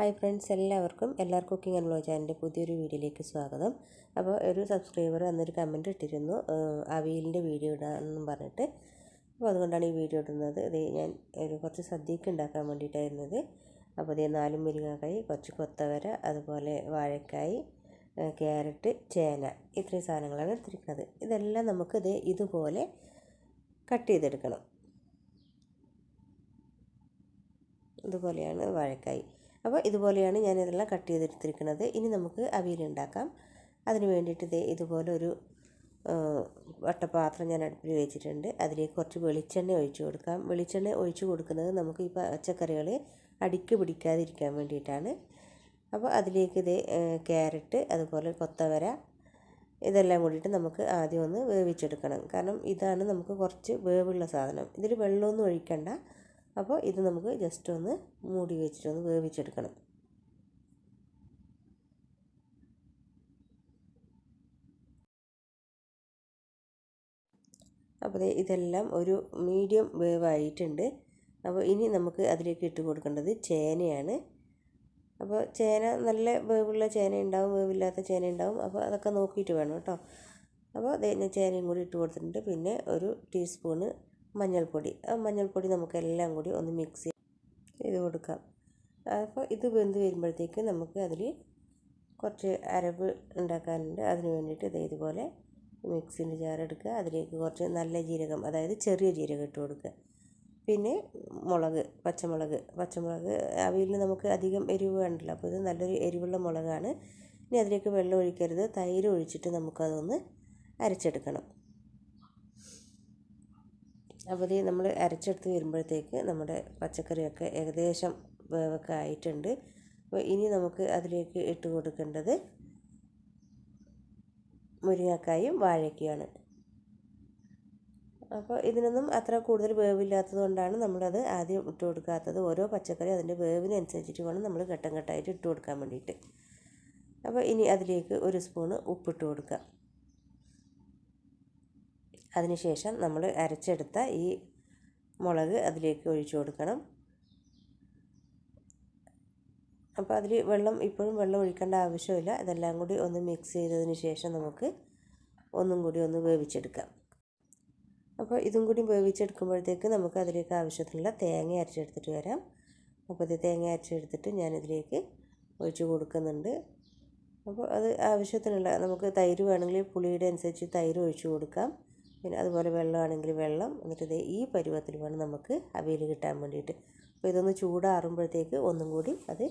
Hi friends എല്ലാവർക്കും എല്ലാവർക്കും cooking and blow ചാനലിന്റെ പുതിയൊരു വീഡിയോയിലേക്ക് സ്വാഗതം. അപ്പോൾ ഒരു സബ്സ്ക്രൈബർ എന്നൊരു കമന്റ് ഇട്ടിരുന്നു. അവിയലിന്റെ വീഡിയോ ഇടാമെന്നും പറഞ്ഞിട്ട്. അപ്പോൾ അതുകൊണ്ടാണ് ഈ വീഡിയോ ഇടുന്നത്. ഇത് ഞാൻ ഒരു കുറച്ച് സദ്യക്ക് ഉണ്ടാക്കാൻ വേണ്ടിയിട്ടായിരുന്നത്. അപ്പോൾ ഇതേ നാലും മുരിങ്ങാക്കായി കുറച്ച് കൊത്തവര അതുപോലെ വാഴക്കായി ക്യാരറ്റ് ചേന ഇത്രയും സാധനങ്ങളാണ് എടുത്തിരിക്കുന്നത്. ഇതെല്ലാം നമുക്കിത് ഇത് ഇതുപോലെ കട്ട് ചെയ്തെടുക്കണം. ഇതുപോലെയാണ് വാഴക്കായി. അപ്പോൾ ഇതുപോലെയാണ് ഞാൻ ഇതെല്ലാം കട്ട് ചെയ്തെടുത്തിരിക്കുന്നത്. ഇനി നമുക്ക് അവിയൽ ഉണ്ടാക്കാം. അതിന് വേണ്ടിയിട്ട് ഇതേ ഇതുപോലെ ഒരു വട്ടപാത്രം ഞാൻ അടുപ്പിൽ വെച്ചിട്ടുണ്ട്. അതിലേക്ക് കുറച്ച് വെളിച്ചെണ്ണ ഒഴിച്ച് കൊടുക്കാം. വെളിച്ചെണ്ണ ഒഴിച്ച് കൊടുക്കുന്നത് നമുക്ക് ഈ പച്ചക്കറികൾ അടിക്ക് പിടിക്കാതിരിക്കാൻ വേണ്ടിയിട്ടാണ്. അപ്പോൾ അതിലേക്ക് ഇത് ക്യാരറ്റ് അതുപോലെ കൊത്തവര ഇതെല്ലാം കൂടിയിട്ട് നമുക്ക് ആദ്യം ഒന്ന് വേവിച്ചെടുക്കണം. കാരണം ഇതാണ് നമുക്ക് കുറച്ച് വേവുള്ള സാധനം. ഇതിൽ വെള്ളമൊന്നും ഒഴിക്കണ്ട. അപ്പോൾ ഇത് നമുക്ക് ജസ്റ്റ് ഒന്ന് മൂടി വെച്ചിട്ട് വെച്ചിട്ടൊന്ന് വേവിച്ചെടുക്കണം. അപ്പോൾ ഇതെല്ലാം ഒരു മീഡിയം വേവായിട്ടുണ്ട് അപ്പോൾ ഇനി നമുക്ക് അതിലേക്ക് ഇട്ട് കൊടുക്കേണ്ടത് ചേനയാണ്. അപ്പോൾ ചേന നല്ല വേവുള്ള ചേന ഉണ്ടാവും വേവില്ലാത്ത ചേന ഉണ്ടാവും. അപ്പോൾ അതൊക്കെ നോക്കിയിട്ട് വേണം കേട്ടോ. അപ്പോൾ ചേനയും കൂടി ഇട്ട് കൊടുത്തിട്ടുണ്ട്. പിന്നെ ഒരു ടീസ്പൂണ് മഞ്ഞൾപ്പൊടി. മഞ്ഞൾപ്പൊടി നമുക്കെല്ലാം കൂടി ഒന്ന് മിക്സ് ചെയ്ത് കൊടുക്കാം. അപ്പോൾ ഇത് വെന്ത് വരുമ്പോഴത്തേക്ക് നമുക്ക് അതിൽ കുറച്ച് അരവ് ഉണ്ടാക്കാനുണ്ട്. അതിന് വേണ്ടിയിട്ട് ഇത് ഇതുപോലെ മിക്സിന്റെ ചാറെടുക്കുക അതിലേക്ക് കുറച്ച് നല്ല ജീരകം അതായത് ചെറിയ ജീരകം ഇട്ട് കൊടുക്കുക. പിന്നെ മുളക് പച്ചമുളക്. പച്ചമുളക് അവയിൽ നമുക്ക് അധികം എരിവ് വേണ്ടല്ലോ. അപ്പോൾ ഇത് നല്ലൊരു എരിവുള്ള മുളകാണ്. ഇനി അതിലേക്ക് വെള്ളം ഒഴിക്കരുത്. തൈര് ഒഴിച്ചിട്ട് നമുക്കതൊന്ന് അരച്ചെടുക്കണം. ഇത് നമ്മൾ അരച്ചെടുത്ത് വരുമ്പോഴത്തേക്ക് നമ്മുടെ പച്ചക്കറിയൊക്കെ ഏകദേശം വേവൊക്കെ ആയിട്ടുണ്ട്. അപ്പോൾ ഇനി നമുക്ക് അതിലേക്ക് ഇട്ട് കൊടുക്കേണ്ടത് മുരിങ്ങക്കായും വാഴയ്ക്കയാണ് അപ്പോൾ ഇതിനൊന്നും അത്ര കൂടുതൽ വേവില്ലാത്തത് കൊണ്ടാണ് നമ്മളത് ആദ്യം ഇട്ട് കൊടുക്കാത്തത്. ഓരോ പച്ചക്കറി അതിന്റെ വേവിനനുസരിച്ചിട്ട് വേണം നമ്മൾ ഘട്ടം ഘട്ടമായിട്ട് ഇട്ട് കൊടുക്കാൻ വേണ്ടിയിട്ട്. അപ്പോൾ ഇനി അതിലേക്ക് ഒരു സ്പൂണ് ഉപ്പിട്ട് കൊടുക്കുക അതിനുശേഷം നമ്മൾ അരച്ചെടുത്ത ഈ മുളക് അതിലേക്ക് ഒഴിച്ചു കൊടുക്കണം. അപ്പോൾ അതിൽ വെള്ളം ഇപ്പോഴും വെള്ളം ഒഴിക്കേണ്ട ആവശ്യമില്ല. ഇതെല്ലാം കൂടി ഒന്ന് മിക്സ് ചെയ്തതിന് ശേഷം നമുക്ക് ഒന്നും കൂടി ഒന്ന് വേവിച്ചെടുക്കാം. അപ്പോൾ ഇതും കൂടി വേവിച്ചെടുക്കുമ്പോഴത്തേക്ക് നമുക്ക് അതിലേക്ക് ആവശ്യത്തിനുള്ള തേങ്ങ അരച്ചെടുത്തിട്ട് വരാം. അപ്പോൾ ഇത് തേങ്ങ അരച്ചെടുത്തിട്ട് ഞാനിതിലേക്ക് ഒഴിച്ച് കൊടുക്കുന്നുണ്ട്. അപ്പോൾ അത് ആവശ്യത്തിനുള്ള നമുക്ക് തൈര് വേണമെങ്കിൽ പുളിയുടെ അനുസരിച്ച് തൈര് ഒഴിച്ചു കൊടുക്കാം. പിന്നെ അതുപോലെ വെള്ളമാണെങ്കിൽ വെള്ളം എന്നിട്ട് ഈ പരുവത്തിൽ വേണം നമുക്ക് അവിയൽ കിട്ടാൻ വേണ്ടിയിട്ട്. അപ്പോൾ ഇതൊന്ന് ചൂടാറുമ്പോഴത്തേക്ക് ഒന്നും കൂടി അത്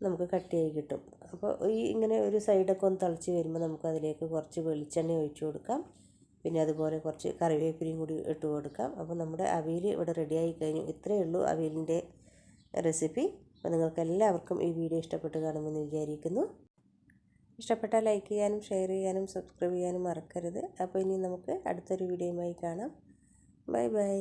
നമുക്ക് കട്ടിയായി കിട്ടും. അപ്പോൾ ഈ ഇങ്ങനെ ഒരു സൈഡൊക്കെ ഒന്ന് തിളച്ച് വരുമ്പോൾ നമുക്ക് അതിലേക്ക് കുറച്ച് വെളിച്ചെണ്ണ ഒഴിച്ചു കൊടുക്കാം. പിന്നെ അതുപോലെ കുറച്ച് കറിവേപ്പിലയും കൂടി ഇട്ട് കൊടുക്കാം. അപ്പോൾ നമ്മുടെ അവിയൽ ഇവിടെ റെഡിയായി കഴിഞ്ഞു. ഇത്രയേ ഉള്ളൂ അവിയലിന്റെ റെസിപ്പി അപ്പോൾ നിങ്ങൾക്ക് എല്ലാവർക്കും ഈ വീഡിയോ ഇഷ്ടപ്പെട്ട് കാണുമെന്ന് വിചാരിക്കുന്നു. ഇഷ്ടപ്പെട്ടാൽ ലൈക്ക് ചെയ്യാനും ഷെയർ ചെയ്യാനും സബ്സ്ക്രൈബ് ചെയ്യാനും മറക്കരുത്. അപ്പോൾ ഇനി നമുക്ക് അടുത്തൊരു വീഡിയോയുമായി കാണാം. Bye bye.